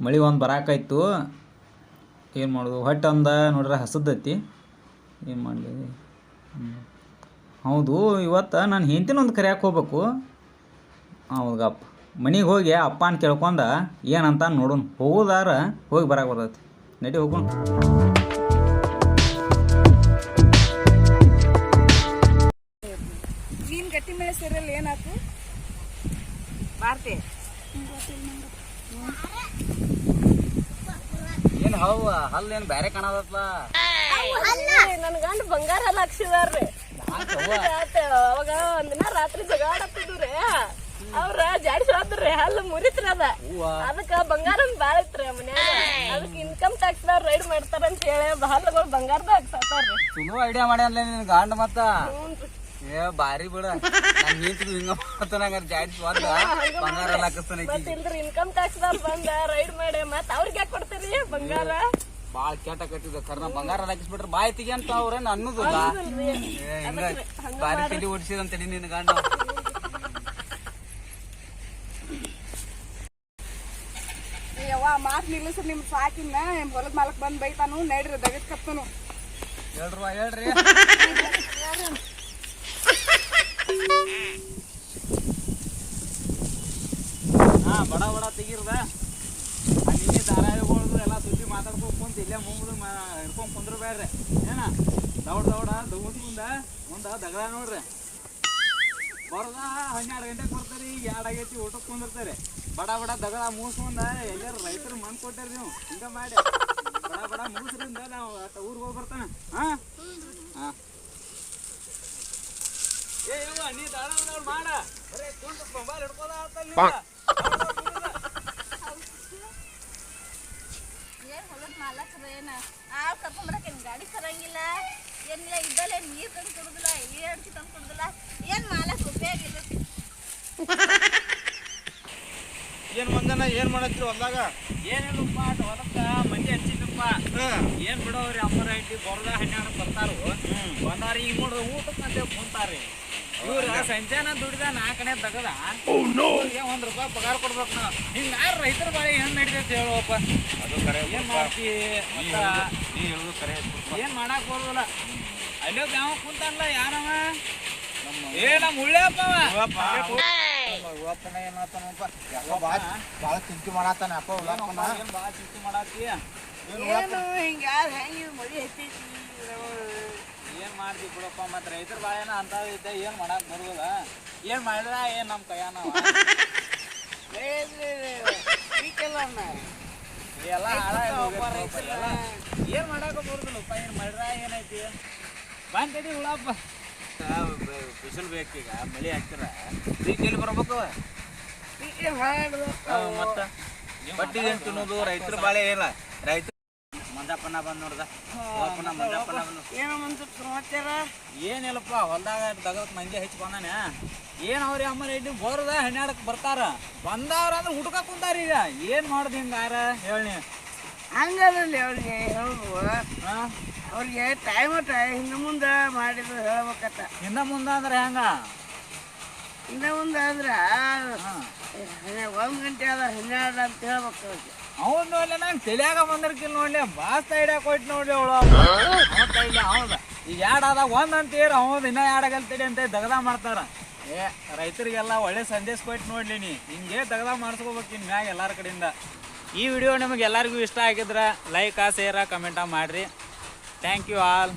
ಮಳೆ ಒಂದು ಬರಾಕಾಯ್ತು ಏನು ಮಾಡೋದು? ಹೊಟ್ಟೆ ಅಂದ ನೋಡ್ರೆ ಹಸದೈತಿ. ಏನು ಮಾಡಲಿ? ಹೌದು ಇವತ್ತು ನಾನು ಹೆಂಡ್ತಿನ ಒಂದು ಹೋಗಬೇಕು. ಹೋಗ್ಬೇಕು ಹೌದಪ್ಪ ಮನೆಗೆ ಹೋಗಿ ಅಪ್ಪ ಅಂತ ಕೇಳ್ಕೊಂಡ ಏನಂತ ನೋಡೋಣ ಹೋಗೋದಾರ ಹೋಗಿ ಬರಕ್ಕೆ ಬರ್ತೈತಿ. ನಡಿ ಹೋಗೋಣ ನೀನ್ ಗಟ್ಟಿ ಮೇಲೆ ಸೇರಲ್ಲ ಏನಾಯ್ತು ಭಾರತಿ. ಏನು ಹೌವ? ಹಲ್ ಏನ್ ಬೇರೆ ಕಾಣದತ್ಲ? ನನ್ ಗಂಡ ಬಂಗಾರ ಹಾಕ್ಸಿದಾರ್ರಿ. ಅವಾಗ ಒಂದಿನ ರಾತ್ರಿ ಜಗಾಡತ್ತಿದ್ರಿ ಅವ್ರ ಜಾಡಿಸ್ರಿ ಹಲ್ಲು ಅದ. ಅದಕ್ಕ ಬಂಗಾರ ಬಾಳ ಇತ್ರಿ ಮನ್ಯಾಗ. ಅದಕ್ಕೆ ಇನ್ಕಮ್ ಟ್ಯಾಕ್ಸ್ ದವ್ರ ರೈಡ್ ಮಾಡ್ತಾರ ಅಂತ ಹೇಳಿ ಹಲ್ಲುಗಳು ಬಂಗಾರದ ಹಾಕ್ಸಾತಾರ್ರಿ ಚಲೋ ಐಡಿಯಾ ಮಾಡ್ಯಾನ್ಲೇ ನಿನ್ ಗಾಂಡ ಮತ್ತ. ಏ ಬಾರಿ ಬಿಡ. ನಾನು ನಿಂತಿದ್ದು ಹಿಂಗ ಮಾಡ್ತಾನ ಜಾಯಿಂಟ್ ಸ್ವಾದ. ಬಂಗಾರ ಎಲ್ಲ ಹಾಕಿಸ್ತಾನೆ ಮತ್ ಇನ್ಕಮ್ ಟ್ಯಾಕ್ಸ್ ಬಂದ ರೈಡ್ ಮಾಡಿ ಮತ್ ಅವ್ರಿಗೆ ಯಾಕೆ ಕೊಡ್ತೀರಿ ಬಂಗಾರ? ಬಾಳ ಕೆಟ್ಟ ಕಟ್ಟಿದ ಕರ್ನ. ಬಂಗಾರ ಹಾಕಿಸ್ಬಿಟ್ರೆ ಬಾಯಿ ತೆಗಿ ಅಂತ ಅವ್ರೇನ್ ಅನ್ನೋದಿಲ್ಲ. ಏ, ಹಿಂಗ ಬಾರಿ ತಲೆ ಓಡಿಸಿದಂತೇಳಿ ನಿನ್ನ ಗಂಡ. ಯವ್ವ ಮಾತ್ ನಿಲ್ಲಿಸ್ರಿ ನಿಮ್ ಸಾಕಿನ. ಹೊಲದ ಮಾಲಕ್ ಬಂದ್ ಬೈತಾನು ನಡ್ರಿ ದಗದ್ ಕಪ್ತನು. ಹೇಳ್ರವ್ವ ಹೇಳ್ರಿ ಹಾ ಬಡ ಬಡ ತೆಗಿರ್ದ ಅಲ್ಲಿ ಧಾರಾವಾಹಿಗಳು ಎಲ್ಲ ಸುದ್ದಿ ಮಾತಾಡ್ಕೊಂಡ್ ಕುಂತ ಇಲ್ಲೇ ಮುಂಗುದು ಹಿಡ್ಕೊಂಡು ಕುಂದ್ರ ಬೇಡ್ರಿ. ಏನ? ದೌಡ್ ದೌಡ, ದೌಡ್ ಮುಂದ ಮುಂದ ದಗಡ ನೋಡ್ರಿ. ಬರದ ಹನ್ನೆರಡು ಗಂಟೆಗೆ ಬರ್ತಾರೆ ಈಗ ಎರಡು ಆಗೈತಿ ಊಟಕ್ಕೆ ಕುಂದಿರ್ತಾರೆ. ಬಡ ಬಡ ದಗಡ ಮುಗಿಸ್ಕೊಂಡ ಎಲ್ಲರೂ ರೈತರು ಮಣ್ಣು ಕೊಟ್ಟಾರ ನೀವು. ಹಿಂಗ ಮಾಡಿ. ಬಡ ಬಡ ಮುಗಿಸ್ರಿಂದ ನಾವು ಊರಿಗೆ ಹೋಗಿ ಬರ್ತಾನೆ. ಹಾಂ? ಹಾಂ. ಏ ಯವ್ವ, ನೀ ದೌಡ್ ಮಾಡ. ಬರೀ ಕುಂತ ಮೊಬೈಲ್ ಹಿಡ್ಕೋದ ಆತಲ್ಲ ಏನ್ ಹೊಲದ ಮಾಲಕ್ರ ಏನ ಆಳ್ ಕರ್ಕೊಂಬರಕ್ ಗಾಡಿ ತರಂಗಿಲ್ಲ ಏನಿಲ್ಲ ಇದ್ದಲ್ಲೇ ನೀರ್ ತಂದು ಕೊಡುದಿಲ್ಲ ಅಡ್ಸಿ ತಂದು ಕೊಡುದಿಲ್ಲ. ಏನ್ ಮಾಲಕ್ ಉಪಯೋಗ ಇಲ್ಲ. ಏನ್ ಮಂದನ ಏನ್ ಮಾಡತ್ರಿ ಹೊಲ್ದಾಗ? ಏನಿಲ್ಲಪ್ಪ ಹೊಲಕ್ಕ ಮಂದಿ ಹಚ್ಚಿದ್ದಪ್ಪ ಏನ್ ಬಿಡೋರಿ ಅಮ್ಮರ ಹೆಂಡತಿ ಬರೋದ ಹನ್ನೆರಡು ಬರ್ತಾರು. ಬಂದಾರ ಈಗ ನೋಡಿದ ಊಟಕ್ಕೆ ಅಂತ ಕುಂತಾರಿ ಇವ್ರ ಸಂಜೆನ ದುಡಿದ ನಾಲ್ಕನೇ ತಗದ. ಇವ್ರಿಗೆ ಒಂದ್ ರೂಪಾಯಿ ಪಗಾರ ಕೊಡ್ಬೇಕು ನಾವು. ಹಿಂಗ ರೈತರ ಬಾಳಿ ಹೆಂಗ್ ನಡಿತೈತಿ ಹೇಳುವಪ್ಪ. ಅದು ಕರೆ ಏನ್ ಮಾಡ್ತಿ? ನೀ ಹೇಳುದು ಕರೆ ಏನ್ ಮಾಡಕ್ ಬರೋದಿಲ್ಲ. ಅಲ್ಲೋ ಯಾವ ಕುಂತಾನಲ್ಲ ಯಾರವ? ಏ ನಮ್ಮ ಉಳ್ಳೆಪ್ಪ ಬಾಳ ಚಿಂತೆ ಮಾಡತ್ತಾನ ಅಪ್ಪ ಬಾಳ ಚಿಂತೆ ಮಾಡತ್ತಿ ಏನು ಹಿಂಗ ಯಾರು ಹೆಂಗ ಮಳಿ ಹತ್ತೈತಿ? ಏನ್ ಮಾಡ್ತಿ ಬಿಡಪ್ಪ ಮತ್ ರೈತರ ಬಾಳೆನ ಅಂತ ಇದ್ದ ಏನ್ ಮಾಡಕ್ ಬರ್ಬೋದ ಏನ್ ಮಾಡಿದ್ರ ಏನ್ ನಮ್ ಕೈಯಾನ ಎಲ್ಲ ಹಾಳಾಗ್ ಹೋಗೈತೆ ಎಲ್ಲ. ಏನ್ ಮಾಡಾಕ ಬರುದಿಲ್ಲಪ್ಪ ಏನ್ ಮಾಡಿದ್ರ ಏನೈತಿ? ಬಂತದಿ ಹುಳಪ್ಪ ಬಿಸಿಲು ಬೇಕೀಗ ಮಳಿ ಹಾಕ್ತಿರ ಪ್ರೀತಿಯಲ್ಲಿ ಬರ್ಬೇಕು? ಮತ್ತ. ಬಡ್ಡಿ ಏನ್ ತಿನ್ನೋದು? ರೈತರ ಬಾಳೆ ಏನಿಲ್ಲ ರೈತ ಮಂಜಪ್ಪನ ಬಂದ್ ನೋಡ್ದ. ಹೋಗ್ಪನ ಮಂಜಪ್ಪನ ಬಂದು ಏನೋ ಒಂದು ಸಮಾಚಾರ? ಏನಿಲ್ಲಪ್ಪ ಹೊಲ್ದಾಗ ದಗಕ್ ಮಂದಿ ಹೆಚ್ಚು ಬಂದಾನ ಏನ್ ಅವ್ರಿ ಅಮ್ಮ ಇದ್ದು ಬೋರ್ದ ಹನ್ನೆರಡಕ್ಕೆ ಬರ್ತಾರ. ಬಂದವ್ರ ಅಂದ್ರೆ ಹುಡ್ಕ ಕುಂತಾರ ಈಗ. ಏನ್ ಮಾಡುದು ಹಿಂಗಾರ ಹೇಳಿ ಹಂಗದಲ್ಲಿ ಅವ್ರಿಗೆ ಹೇಳುದು ಅವ್ರಿಗೆ ಟೈಮ್ ಹಿಂದ ಹಿಂದೆ ಮುಂದೆ ಮಾಡಿದ್ರು ಹೇಳ್ಬೇಕತ್ತ ಹಿಂದ ಮುಂದ ಅಂದ್ರೆ ಹೆಂಗ? ಹಿಂದ ಮುಂದೆ ಅಂದ್ರೆ ಒಂದ್ ಒಂದು ಗಂಟೆ ಆದ್ರೆ ಹನ್ನೆರಡು ಅಂತ ಹೇಳ್ಬೇಕು ಅವ್ರಿಗೆ. ಅವ್ನು ನೋಡ್ಲಿ ನಂಗೆ ತಲೆಯಾಗ ಬಂದಿರ್ಕಿಲ್ಲ ನೋಡ್ಲಿ ಬಾಸ್ ಐಡಿಯಾ ಕೊಟ್ಟು ನೋಡ್ಲಿ ಅವಳು. ಹೌದ. ಈಗ ಎರಡು ಆದಾಗ ಒಂದ್ ಅಂತೀರ ಹೌದು, ಇನ್ನ ಎರಡು ತಡಿ ಅಂತ ದಗದ ಮಾಡ್ತಾರ. ಏ, ರೈತರಿಗೆಲ್ಲ ಒಳ್ಳೆ ಸಂದೇಶ ಕೊಟ್ಟು ನೋಡ್ಲಿ ನೀ. ಹಿಂಗೆ ದಗದ ಮಾಡಿಸ್ಕೋಬೇಕು ಇನ್ ಮ್ಯಾಗ ಎಲ್ಲಾರ ಕಡೆಯಿಂದ. ಈ ವಿಡಿಯೋ ನಿಮಗೆ ಎಲ್ಲರಿಗೂ ಇಷ್ಟ ಆಗಿದ್ರೆ ಲೈಕ್, ಶೇರ, ಕಮೆಂಟ ಮಾಡಿರಿ. Thank you all